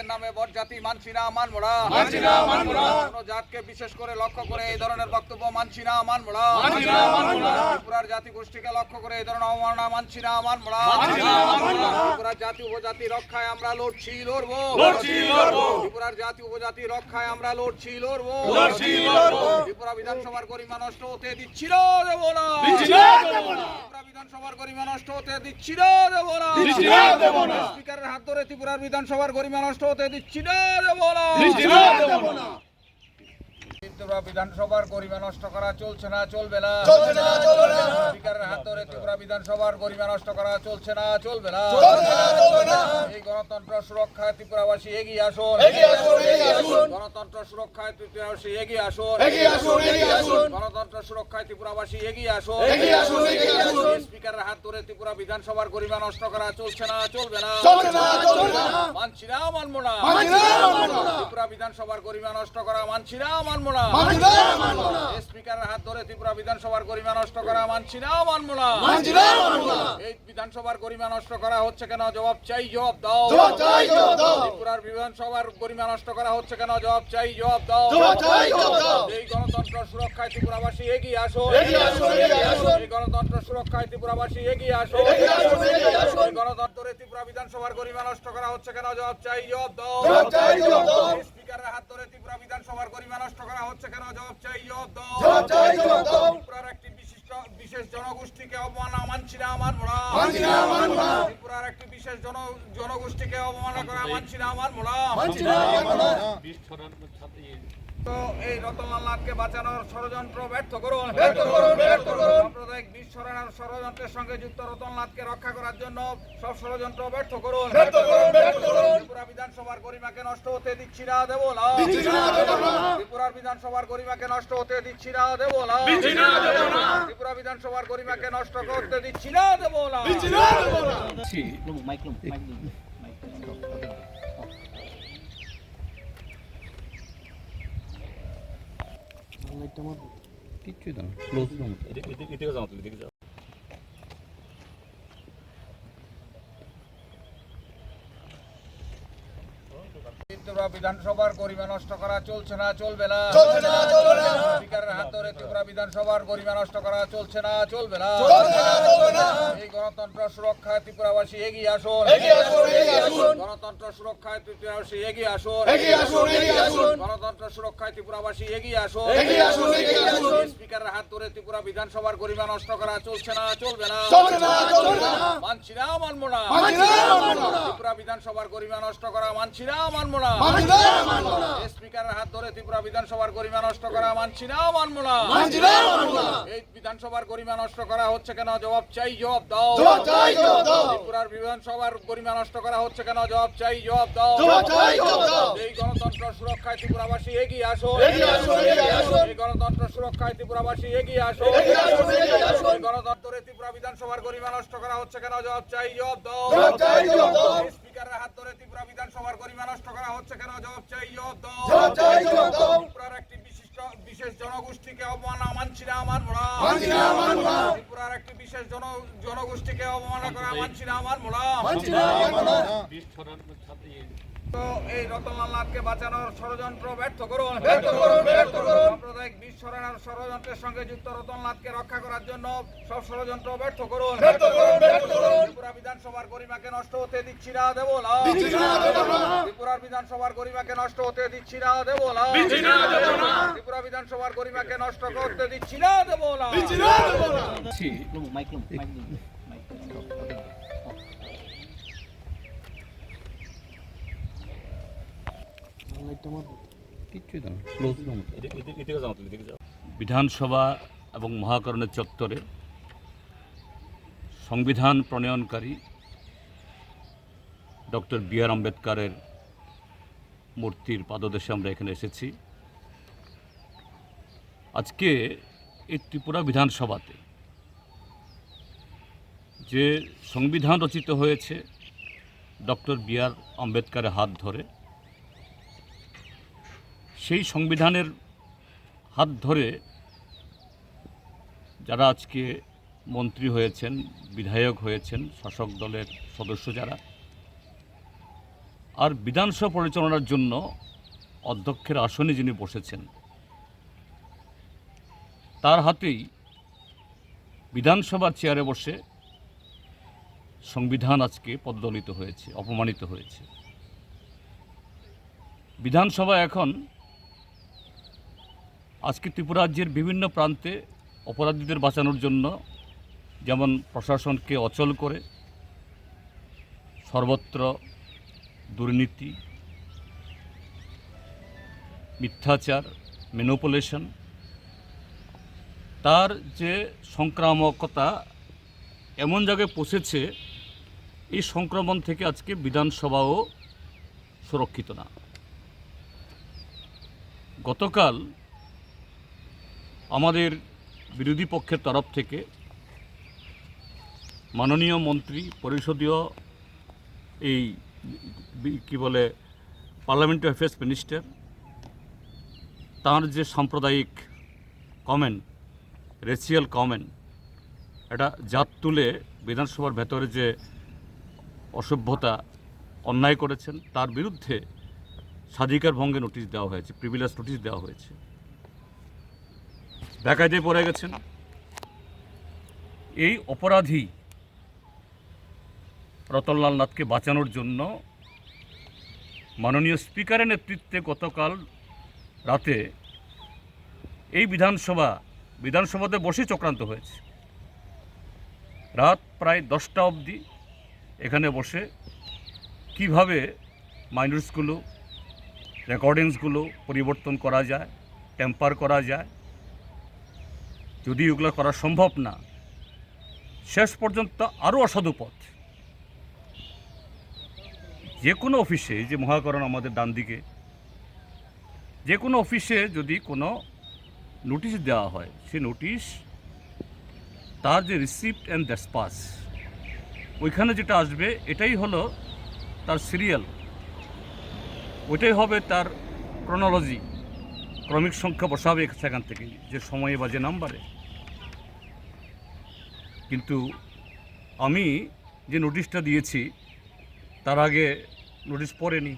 জাতের নামে বরজাতি মানছি না না। কোনো জাতকে বিশেষ করে লক্ষ্য করে এই ধরনের বক্তব্য মানছি না না। ত্রিপুরার জাতি গোষ্ঠীকে লক্ষ্য করে এই ধরনের অবমাননা মানছি না না। ত্রিপুরার জাতি উপজাতি রক্ষায় আমরা লড়ছি লড়বো। ত্রিপুরার জাতি উপজাতি রক্ষায় আমরা লড়ছি লড়বো। ত্রিপুরা বিধানসভার গরিমা নষ্ট হতে দিচ্ছি না দেবো না। ত্রিপুরা বিধানসভার গরিমা নষ্ট হতে দিচ্ছি না, দেবো না। স্পিকারের হাত ধরে ত্রিপুরার বিধানসভার গরিমা নষ্ট হতে দিচ্ছি না দেবো না। ত্রিপুরা বিধানসভার গরিমা নষ্ট করা চলছে না চলবে না। স্পিকারের হাত ধরে ত্রিপুরা বিধানসভার গরিমা নষ্ট করা চলছে না চলবে না। এই গণতন্ত্র সুরক্ষায় ত্রিপুরাবাসী এগিয়ে আসুন। গণতন্ত্র সুরক্ষায় ত্রিপুরাবাসী এগিয়ে আসুন। গণতন্ত্র সুরক্ষায় ত্রিপুরাবাসী এগিয়ে আসুন। স্পিকারের হাত ধরে ত্রিপুরা বিধানসভার গরিমা নষ্ট করা চলছে না চলবে না মানছি না মানবো না। ত্রিপুরা বিধানসভার গরিমা নষ্ট করা মানছি না মানবো মানবো না। স্পিকারের হাত ধরে ত্রিপুরা বিধানসভার গরিমা নষ্ট করা মানছি না মানবো না মানছি না, মানবো না। এই বিধানসভার গরিমা নষ্ট করা হচ্ছে কেন জবাব চাই জবাব দাও ত্রিপুরার বিধানসভার গরিমা নষ্ট করা হচ্ছে কেন জবাব চাই জবাব দাও চাই, জবাব দাও। এই গণতন্ত্র সুরক্ষায় ত্রিপুরাবাসী এগিয়ে আসো। এই গণতন্ত্র সুরক্ষায় ত্রিপুরাবাসী এগিয়ে আসো। এই গণতন্ত্রে ত্রিপুরা বিধানসভার গরিমা নষ্ট করা হচ্ছে কেন জবাব চাই জবাব দাও দাও। স্পিকারের হাত ধরে ত্রিপুরা বিধানসভার গরিমা নষ্ট করা হচ্ছে কেন জবাব চাই জবাব দাও। ত্রিপুরার একটি বিশিষ্ট বিশেষ জনগোষ্ঠীকে অবমাননা মানছি না মানবো না। ত্রিপুরার একটি বিশেষ জন জনগোষ্ঠীকে অবমাননা করা মানছি না মানবো না। তো এই রতনলাল নাথকে বাঁচানোর ষড়যন্ত্র ব্যর্থ করুন। সাম্প্রদায়িক বিষ ছড়ানোর ষড়যন্ত্রের সঙ্গে যুক্ত রতনলাথকে রক্ষা করার জন্য সব ষড়যন্ত্র ব্যর্থ করুন। ত্রিপুরা বিধানসভার গরিমাকে নষ্ট হতে দিচ্ছি না দেবো না। ত্রিপুরার বিধানসভার গরিমাকে নষ্ট হতে দিচ্ছি না, দেবো না। ত্রিপুরা বিধানসভার গরিমাকে নষ্ট করতে দিচ্ছি না দেবো না কিচ্ছুই কিচ্ছু না ক্লোজ রুম ত্রিপুরা বিধানসভার গরিমা নষ্ট করা চলছে না চলবে না। স্পিকারের হাত ধরে ত্রিপুরা বিধানসভার গরিমা নষ্ট করা চলছে না চলবে না। এই গণতন্ত্র সুরক্ষায় ত্রিপুরাবাসী এগিয়ে আসুন। গণতন্ত্র সুরক্ষায় ত্রিপুরাবাসী এগিয়ে আসুন। গণতন্ত্র সুরক্ষায় ত্রিপুরাবাসী এগিয়ে আসুন। স্পিকারের হাত ধরে ত্রিপুরা বিধানসভার গরিমা নষ্ট করা চলছে না চলবে না। মানছি না মানবো না। ত্রিপুরা বিধানসভার গরিমা নষ্ট করা মানছি না, মানবো না। স্পিকারের হাত ধরে ত্রিপুরা বিধানসভার গরিমা নষ্ট করা মানছি না মানবো না। এই বিধানসভার গরিমা নষ্ট করা হচ্ছে কেন? জবাব চাই জবাব দাও। ত্রিপুরার বিধানসভার গরিমা নষ্ট করা হচ্ছে কেন? জবাব চাই জবাব দাও। এই গণতন্ত্র সুরক্ষায় ত্রিপুরাবাসী এগিয়ে আসো। এই গণতন্ত্র সুরক্ষায় ত্রিপুরাবাসী এগিয়ে আসো। এই গণতন্ত্রে ত্রিপুরা বিধানসভার গরিমা নষ্ট করা হচ্ছে কেন? জবাব চাই, জবাব দাও। স্পিকারের হাত ধরে ত্রিপুরা বিধানসভার গরিমা নষ্ট করা হচ্ছে কেন জবাব চাই জবাব চাই, ত্রিপুরার একটি বিশিষ্ট বিশেষ জনগোষ্ঠীকে অবমাননা মানছি না মানবো না মানছি না। ত্রিপুরার একটি বিশেষ জন জনগোষ্ঠীকে অবমাননা করা মানছি না আমার মোড়া মানছি না, মানবো না। তো এই রতনলাল নাথকে বাঁচানোর ষড়যন্ত্র ব্যর্থ করুন। সাম্প্রদায়িক বিষ ষড়যন্ত্রের সঙ্গে যুক্ত রতনলাথকে রক্ষা করার জন্য সব ষড়যন্ত্র ব্যর্থ করুন। ত্রিপুরা বিধানসভার গরিমাকে নষ্ট হতে দিচ্ছি না দেবো। ত্রিপুরার বিধানসভার গরিমাকে নষ্ট হতে দিচ্ছি না দেবো। ত্রিপুরা বিধানসভার গরিমাকে নষ্ট করতে দিচ্ছি না দেবো বিধানসভা এবং মহাকরণের চত্বরে সংবিধান প্রণয়নকারী ডক্টর বি আর আম্বেদকারের মূর্তির পাদদেশে আমরা এখানে এসেছি। আজকে এই ত্রিপুরা বিধানসভাতে যে সংবিধান রচিত হয়েছে ডক্টর বি আর আম্বেদকারের হাত ধরে সেই সংবিধানের হাত ধরে যারা আজকে মন্ত্রী হয়েছেন, বিধায়ক হয়েছেন, শাসক দলের সদস্য যারা, আর বিধানসভা পরিচালনার জন্য অধ্যক্ষের আসনে যিনি বসেছেন, তার হাতেই বিধানসভার চেয়ারে বসে সংবিধান আজকে পদ্দলিত হয়েছে, অপমানিত হয়েছে। বিধানসভা এখন আজকে ত্রিপুরা রাজ্যের বিভিন্ন প্রান্তে অপরাধীদের বাঁচানোর জন্য যেমন প্রশাসনকে অচল করে সর্বত্র দুর্নীতি, মিথ্যাচার মেনোপুলেশন তার যে সংক্রামকতা এমন জায়গায় পৌঁছেছে, এই সংক্রমণ থেকে আজকে বিধানসভাও সুরক্ষিত না। গতকাল আমাদের বিরোধী পক্ষের তরফ থেকে মাননীয় মন্ত্রী, পরিষদীয় এই কি বলে পার্লামেন্টারি অ্যাফেয়ার্স মিনিস্টার তার যে সাম্প্রদায়িক কমেন্ট রেসিয়াল কমেন্ট এটা জাত তুলে বিধানসভার ভেতরে যে অসভ্যতা অন্যায় করেছেন, তার বিরুদ্ধে স্বাধিকার ভঙ্গে নোটিশ দেওয়া হয়েছে প্রিভিলেজ নোটিশ দেওয়া হয়েছে। বেকায়দায় পড়ে গেছেন। এই অপরাধী রতনলাল নাথকে বাঁচানোর জন্য মাননীয় স্পিকারের নেতৃত্বে গতকাল রাতে এই বিধানসভা, বিধানসভাতে বসে চক্রান্ত হয়েছে। রাত প্রায় দশটা অবধি এখানে বসে কীভাবে মাইনরিটসগুলো রেকর্ডিংসগুলো পরিবর্তন করা যায় টেম্পার করা যায় যদি ওগুলো করা সম্ভব না, শেষ পর্যন্ত আরও অসাধু পথ। যে কোনো অফিসে, যে মহাকরণ আমাদের ডান দিকে, যে কোনো অফিসে যদি কোনো নোটিশ দেওয়া হয়, সে নোটিশ, তার যে রিসিপ্ট অ্যান্ড দ্যাসপাস ওইখানে যেটা আসবে, এটাই হলো তার সিরিয়াল ওইটাই হবে তার ক্রোনোলজি ক্রমিক সংখ্যা বসাবে সেখান থেকে, যে সময়ে বা যে নাম্বারে। কিন্তু আমি যে নোটিশটা দিয়েছি, তার আগে নোটিশ পড়েনি।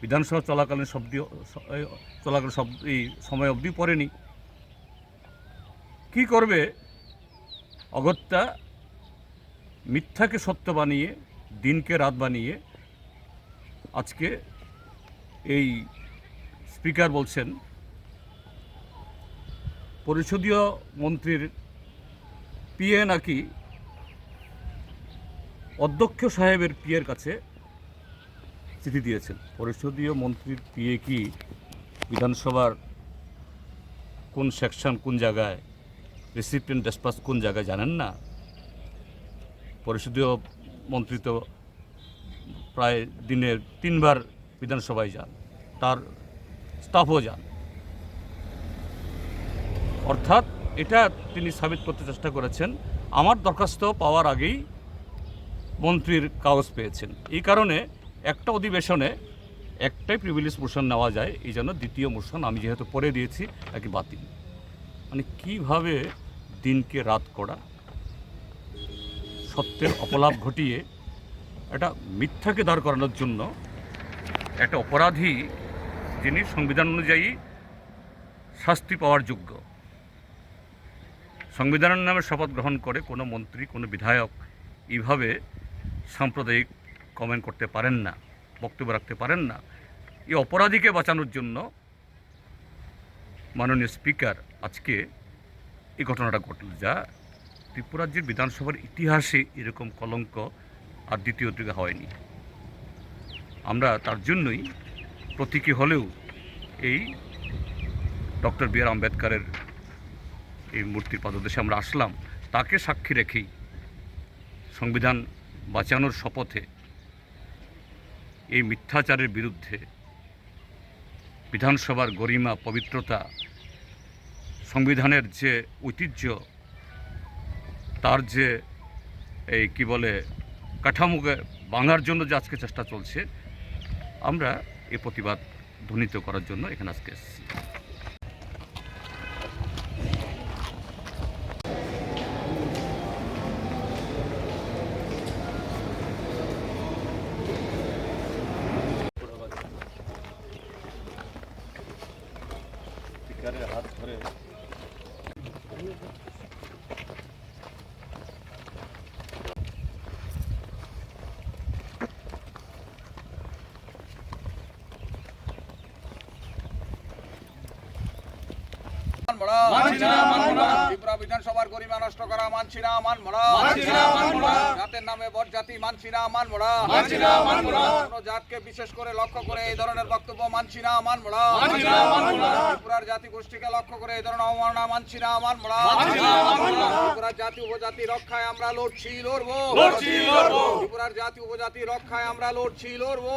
বিধানসভা চলাকালীন শব্দ চলাকালীন শব্দ এই সময় অবধি পড়েনি। কি করবে? অগত্যা মিথ্যাকে সত্য বানিয়ে, দিনকে রাত বানিয়ে, আজকে এই স্পিকার বলছেন, পরিষদীয় মন্ত্রীর পিএ নাকি অধ্যক্ষ সাহেবের পিএর কাছে চিঠি দিয়েছেন। পরিষদীয় মন্ত্রীর পিএ কি বিধানসভার কোন সেকশন কোন জায়গায় রেসিপিয়েন্ট ডেসপাস কোন জায়গায় জানেন না? পরিষদীয় মন্ত্রী তো প্রায় দিনে তিনবার বিধানসভায় যান। তার যান অর্থাৎ এটা তিনি সাবিত করতে চেষ্টা করেছেন। আমার দরখাস্ত পাওয়ার আগেই মন্ত্রীর কাগজ পেয়েছেন। এই কারণে একটা অধিবেশনে একটাই প্রিভিলেজ মোশন নেওয়া যায়, এই জন্য দ্বিতীয় মোশন আমি যেহেতু পরে দিয়েছি নাকি বাতিল। মানে কীভাবে দিনকে রাত করা, সত্যের অপলাপ ঘটিয়ে একটা মিথ্যাকে দাঁড় করানোর জন্য একটা অপরাধী যিনি সংবিধান অনুযায়ী শাস্তি পাওয়ার যোগ্য। সংবিধানের নামে শপথ গ্রহণ করে কোনো মন্ত্রী, কোনো বিধায়ক এইভাবে সাম্প্রদায়িক কমেন্ট করতে পারেন না, বক্তব্য রাখতে পারেন না। এই অপরাধীকে বাঁচানোর জন্য মাননীয় স্পিকার আজকে এই ঘটনাটা ঘটল, যা ত্রিপুরাজ্যের বিধানসভার ইতিহাসে এরকম কলঙ্ক আর দ্বিতীয় দিকে হয়নি। আমরা তার জন্যই প্রতীকী হলেও এই ডক্টর বি আর আম্বেদকারের এই মূর্তির পাদদেশে আমরা আসলাম, তাকে সাক্ষী রেখেই সংবিধান বাঁচানোর শপথে এই মিথ্যাচারের বিরুদ্ধে বিধানসভার গরিমা, পবিত্রতা, সংবিধানের যে ঐতিহ্য, তার যে এই কি বলে, কাঠামোকে ভাঙার জন্য যে আজকে চেষ্টা চলছে, আমরা এই প্রতিবাদ ধ্বনিত করার জন্য এখানে আজকে এসেছি স্পিকারের হাত ধরে মানমরা মানছি না, মানব না। ত্রিপুরা বিধানসভার গরিমা নষ্ট করা মানছি না, মানব না। জাতের নামে বরজাতি মানছি না না। কোনো জাতকে বিশেষ করে লক্ষ্য করে এই ধরনের বক্তব্য মানছি না না। ত্রিপুরার জাতি গোষ্ঠীকে লক্ষ্য করে এই ধরনের অবমাননা মানছি না না। ত্রিপুরার জাতি উপজাতি রক্ষায় আমরা লড়ছি লড়বো। ত্রিপুরার জাতি উপজাতি রক্ষায় আমরা লড়ছি লড়বো।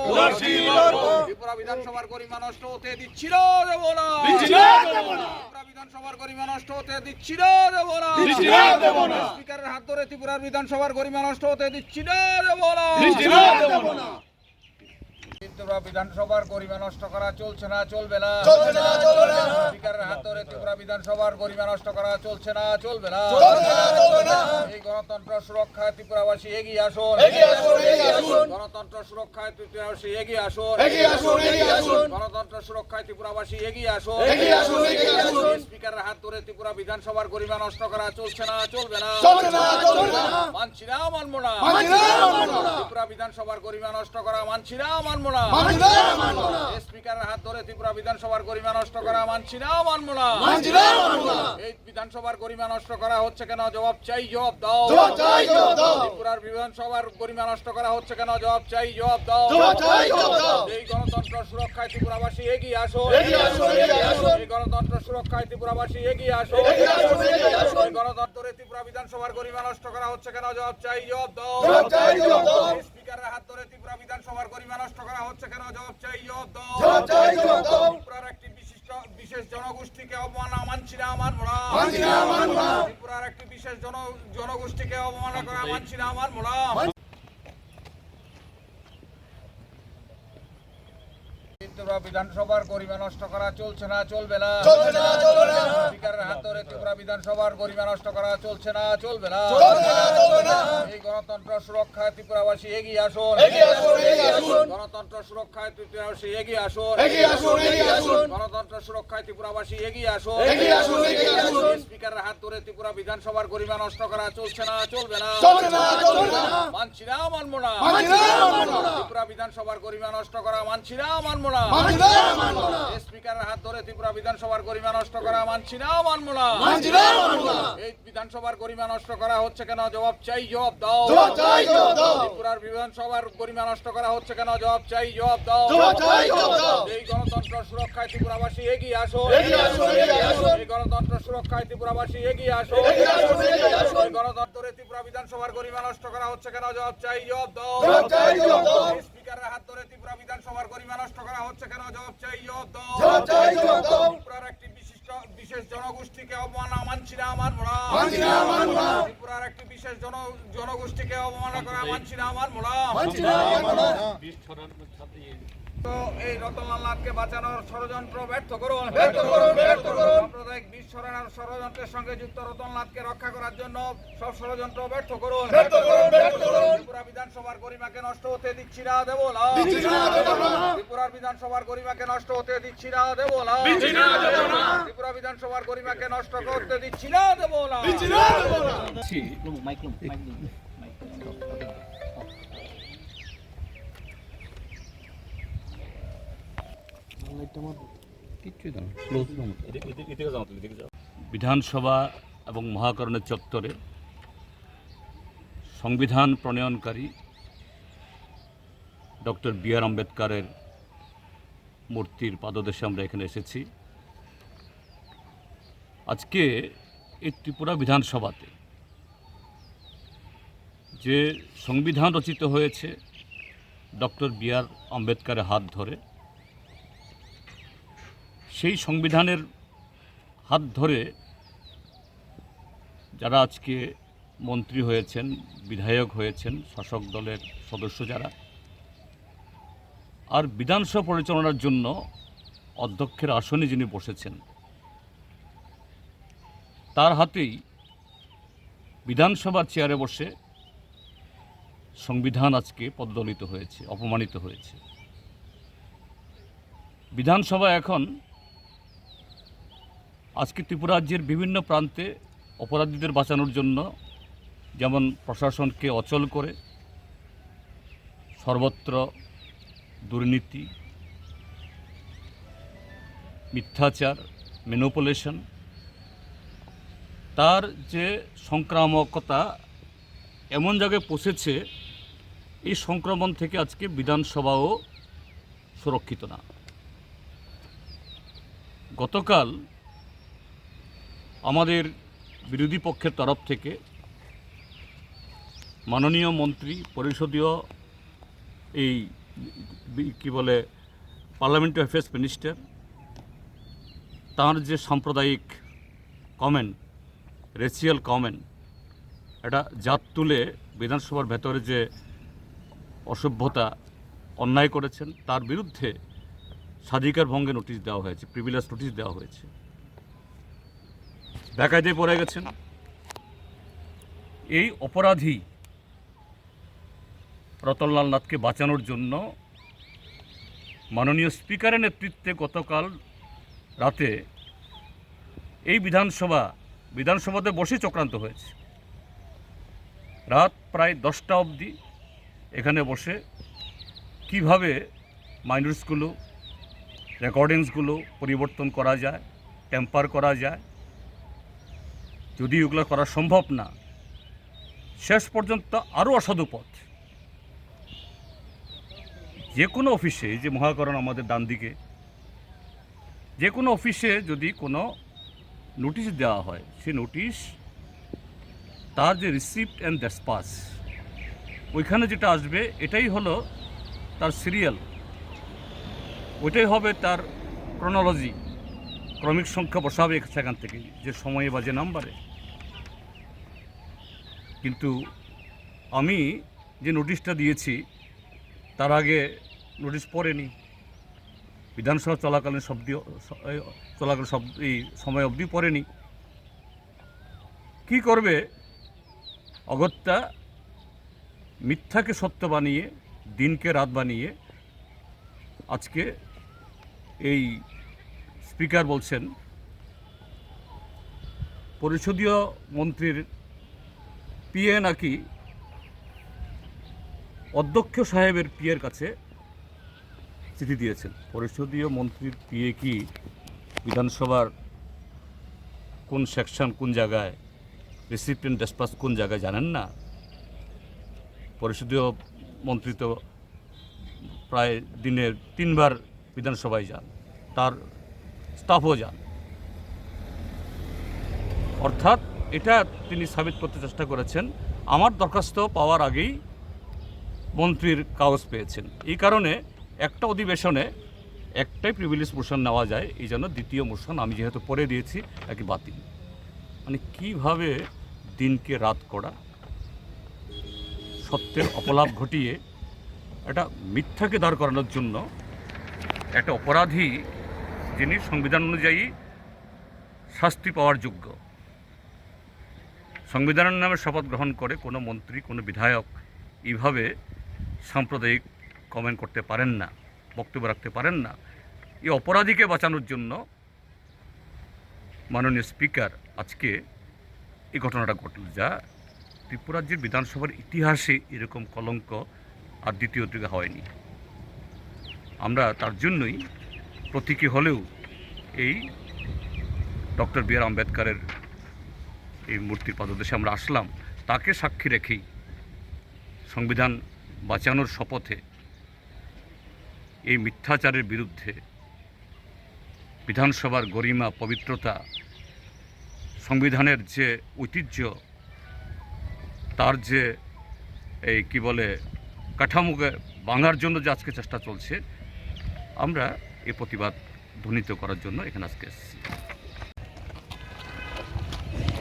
ত্রিপুরা বিধানসভার গরিমা নষ্ট হতে দিচ্ছি না দেবো না। ত্রিপুরা বিধানসভার গরিমা নষ্ট হতে দিচ্ছি না, দেবো না। স্পিকারের হাত ধরে ত্রিপুরার বিধানসভার গরিমা নষ্ট হতে দিচ্ছি না দেবো না। ত্রিপুরা বিধানসভার গরিমা নষ্ট করা চলছে না চলবে না। স্পিকারের হাত ধরে ত্রিপুরা বিধানসভার গরিমা নষ্ট করা চলছে না চলবে না। এই গণতন্ত্র সুরক্ষায় ত্রিপুরাবাসী এগিয়ে আসুন গণতন্ত্র সুরক্ষায় ত্রিপুরাবাসী এগিয়ে আসুন। গণতন্ত্র সুরক্ষায় ত্রিপুরাবাসী এগিয়ে আসুন। স্পিকারের হাত ধরে ত্রিপুরা বিধানসভার গরিমা নষ্ট করা চলছে না চলবে না মানছি না মানবো না। ত্রিপুরা বিধানসভার গরিমা নষ্ট করা মানছি না, মানব না। স্পিকারের হাত ধরে ত্রিপুরা বিধানসভার গরিমা নষ্ট করা মানছি না মানবো না। এই বিধানসভার গরিমা নষ্ট করা হচ্ছে কেন? জবাব চাই জবাব দাও। ত্রিপুরার বিধানসভার গরিমা নষ্ট করা হচ্ছে কেন? জবাব চাই জবাব দাও। এই গণতন্ত্র সুরক্ষায় ত্রিপুরাবাসী এগিয়ে আসো। এই গণতন্ত্র সুরক্ষায় ত্রিপুরাবাসী এগিয়ে আসো। এই গণতন্ত্রে ত্রিপুরা বিধানসভার গরিমা নষ্ট করা হচ্ছে কেন? জবাব চাই জবাব দাও। স্পিকারের হাত ধরে ত্রিপুরা বিধানসভার গরিমা নষ্ট করা জবাব চাই জবাব দাও জবাব চাই, জবাব দাও। ত্রিপুরার একটি বিশিষ্ট বিশেষ জনগোষ্ঠীকে অবমাননা মানছি না মানব না। মানছি না। ত্রিপুরার একটি বিশেষ জন জনগোষ্ঠীকে অবমাননা করা মানছি না। আমার না ত্রিপুরা বিধানসভার গরিমা নষ্ট করা চলছে না চলবে না। স্পিকারের হাত ধরে ত্রিপুরা বিধানসভার গরিমা নষ্ট করা চলছে না চলবে না। এই গণতন্ত্র সুরক্ষায় ত্রিপুরাবাসী এগিয়ে আসুন গণতন্ত্র সুরক্ষায় ত্রিপুরাবাসী এগিয়ে আসুন। গণতন্ত্র সুরক্ষায় ত্রিপুরাবাসী এগিয়ে আসুন। স্পিকারের হাত ধরে ত্রিপুরা বিধানসভার গরিমা নষ্ট করা চলছে না চলবে না মানছি না, মানব না। ত্রিপুরা বিধানসভার গরিমা নষ্ট করা মানছি না মানবো না। স্পিকারের হাত ধরে ত্রিপুরা বিধানসভার গরিমা নষ্ট করা মানছি না মানবো না বিধানসভার গরিমা নষ্ট করা হচ্ছে কেন? জবাব চাই জবাব দাও। ত্রিপুরার বিধানসভার গরিমা নষ্ট করা হচ্ছে কেন? জবাব চাই জবাব দাও। এই গণতন্ত্র সুরক্ষায় ত্রিপুরাবাসী এগিয়ে আসো। এই গণতন্ত্র সুরক্ষায় ত্রিপুরাবাসী এগিয়ে আসো। এই গণতন্ত্রে ত্রিপুরা বিধানসভার গরিমা নষ্ট করা হচ্ছে কেন? জবাব চাই জবাব দাও। স্পিকারের হাত ধরে ত্রিপুরা বিধানসভার গরিমা নষ্ট করা হচ্ছে কেন? জবাব চাই জবাব দাও। ত্রিপুরার একটি বিশেষ জনগোষ্ঠীকে অবমাননা মানছি না মানব না মানছি না, মানব না। ত্রিপুরার একটি বিশেষ জন জনগোষ্ঠীকে অবমাননা করা মানছি না ছড়ানোর সাথে তো এই রতনলাল নাথকে বাঁচানোর ষড়যন্ত্র ব্যর্থ করুন। সাম্প্রদায়িক বিষ ছড়ানোর ষড়যন্ত্রের সঙ্গে যুক্ত রতনলাথকে রক্ষা করার জন্য সব ষড়যন্ত্র ব্যর্থ করুন। ত্রিপুরা বিধানসভার গরিমাকে নষ্ট হতে দিচ্ছি না দেবো। ত্রিপুরার বিধানসভার গরিমাকে নষ্ট হতে দিচ্ছি না দেবো না দিচ্ছি না, দেবো না। ত্রিপুরা বিধানসভার গরিমাকে নষ্ট করতে দিচ্ছি না দেবো না দিচ্ছি না, দেবো না। লুম মাইক লুম মাইক দিন মাইক কিচ্ছুই না ক্লোজ রুম এদিকে যাও তুমি এদিকে যাও বিধানসভা এবং মহাকরণের চত্বরে সংবিধান প্রণয়নকারী ডক্টর বি আর আম্বেদকারের মূর্তির পাদদেশে আমরা এখানে এসেছি। আজকে এই ত্রিপুরা বিধানসভাতে যে সংবিধান রচিত হয়েছে ডক্টর বি আর আম্বেদকারের হাত ধরে, সেই সংবিধানের হাত ধরে যারা আজকে মন্ত্রী হয়েছেন, বিধায়ক হয়েছেন, শাসক দলের সদস্য যারা, আর বিধানসভা পরিচালনার জন্য অধ্যক্ষের আসনে যিনি বসেছেন তার হাতেই বিধানসভার চেয়ারে বসে সংবিধান আজকে পদদলিত হয়েছে, অপমানিত হয়েছে। বিধানসভা এখন আজকে ত্রিপুরা রাজ্যের বিভিন্ন প্রান্তে অপরাধীদের বাঁচানোর জন্য যেমন প্রশাসনকে অচল করে সর্বত্র দুর্নীতি, মিথ্যাচার ম্যানুপুলেশন তার যে সংক্রামকতা এমন জায়গায় পৌঁছেছে, এই সংক্রমণ থেকে আজকে বিধানসভাও সুরক্ষিত না। গতকাল আমাদের বিরোধী পক্ষের তরফ থেকে মাননীয় মন্ত্রী, পরিষদীয় এই কি বলে, পার্লামেন্টারি অ্যাফেয়ার্স মিনিস্টার, তার যে সাম্প্রদায়িক কমেন্ট রেসিয়াল কমেন, এটা জাত তুলে বিধানসভার ভেতরে যে অসভ্যতা অন্যায় করেছেন, তার বিরুদ্ধে স্বাধিকার ভঙ্গে নোটিশ দেওয়া হয়েছে প্রিভিলেজ নোটিশ দেওয়া হয়েছে। বেকায়দায় পড়ে গেছেন, এই অপরাধী রতনলাল নাথকে বাঁচানোর জন্য মাননীয় স্পিকারের নেতৃত্বে গতকাল রাতে এই বিধানসভা বিধানসভাতে বসে চক্রান্ত হয়েছে। রাত প্রায় দশটা অবধি এখানে বসে কীভাবে মাইনরিসগুলো রেকর্ডিংসগুলো পরিবর্তন করা যায় টেম্পার করা যায়, যদি ওগুলো করা সম্ভব না, শেষ পর্যন্ত আরও অসাধু পথ। যে কোনো অফিসে, যে মহাকরণ আমাদের ডান দিকে যে কোনো অফিসে যদি কোনো নোটিশ দেওয়া হয় সে নোটিশ তার যে রিসিপ্ট অ্যান্ড ডেসপাস ওইখানে যেটা আসবে, এটাই হলো তার সিরিয়াল ওইটাই হবে তার ক্রোনোলজি ক্রমিক সংখ্যা বসাবে সেখান থেকে, যে সময়ে বা যে নাম্বারে কিন্তু আমি যে নোটিশটা দিয়েছি, তার আগে নোটিশ পড়েনি। বিধানসভা চলাকালীন শব্দ চলাকালীন শব্দ এই সময় অবধি পড়েনি। কি করবে? অগত্যা মিথ্যাকে সত্য বানিয়ে, দিনকে রাত বানিয়ে আজকে এই স্পিকার বলছেন পরিষদীয় মন্ত্রীর পিএ নাকি অধ্যক্ষ সাহেবের পিয়ের কাছে চিঠি দিয়েছেন। পরিষদীয় মন্ত্রীর দিয়ে কি বিধানসভার কোন সেকশন কোন জায়গায় রিসিপ্টেন্ট ডেসপাস কোন জায়গায় জানেন না? পরিষদীয় মন্ত্রী তো প্রায় দিনে তিনবার বিধানসভায় যান, তার স্টাফও যান। অর্থাৎ এটা তিনি সাবিত করতে চেষ্টা করেছেন। আমার দরখাস্ত পাওয়ার আগেই মন্ত্রীর কাগজ পেয়েছেন। এই কারণে একটা অধিবেশনে একটাই প্রিভিলেজ মোশন নেওয়া যায়, এই জন্য দ্বিতীয় মোশন আমি যেহেতু পরে দিয়েছি, একে বাতিল। মানে কীভাবে দিনকে রাত করা, সত্যের অপলাপ ঘটিয়ে একটা মিথ্যাকে দাঁড় করানোর জন্য একটা অপরাধী যিনি সংবিধান অনুযায়ী শাস্তি পাওয়ার যোগ্য, সংবিধানের নামে শপথ গ্রহণ করে কোনো মন্ত্রী, কোনো বিধায়ক, এইভাবে সাম্প্রদায়িক কমেন্ট করতে পারেন না, বক্তব্য রাখতে পারেন না। এই অপরাধীকে বাঁচানোর জন্য মাননীয় স্পিকার আজকে এই ঘটনাটা ঘটল যা ত্রিপুরাজ্যের বিধানসভার ইতিহাসে এরকম কলঙ্ক আর দ্বিতীয় দিকে হয়নি। আমরা তার জন্যই প্রতীকী হলেও এই ডক্টর বি আর আম্বেদকারের এই মূর্তির পাদদেশে আমরা আসলাম। তাকে সাক্ষী রেখেই সংবিধান বাঁচানোর শপথে এই মিথ্যাচারের বিরুদ্ধে বিধানসভার গরিমা, পবিত্রতা, সংবিধানের যে ঐতিহ্য, তার যে এই কি বলে কাঠামোকে ভাঙার জন্য যে আজকে চেষ্টা চলছে, আমরা এই প্রতিবাদ ধ্বনিত করার জন্য এখানে আজকে এসেছি।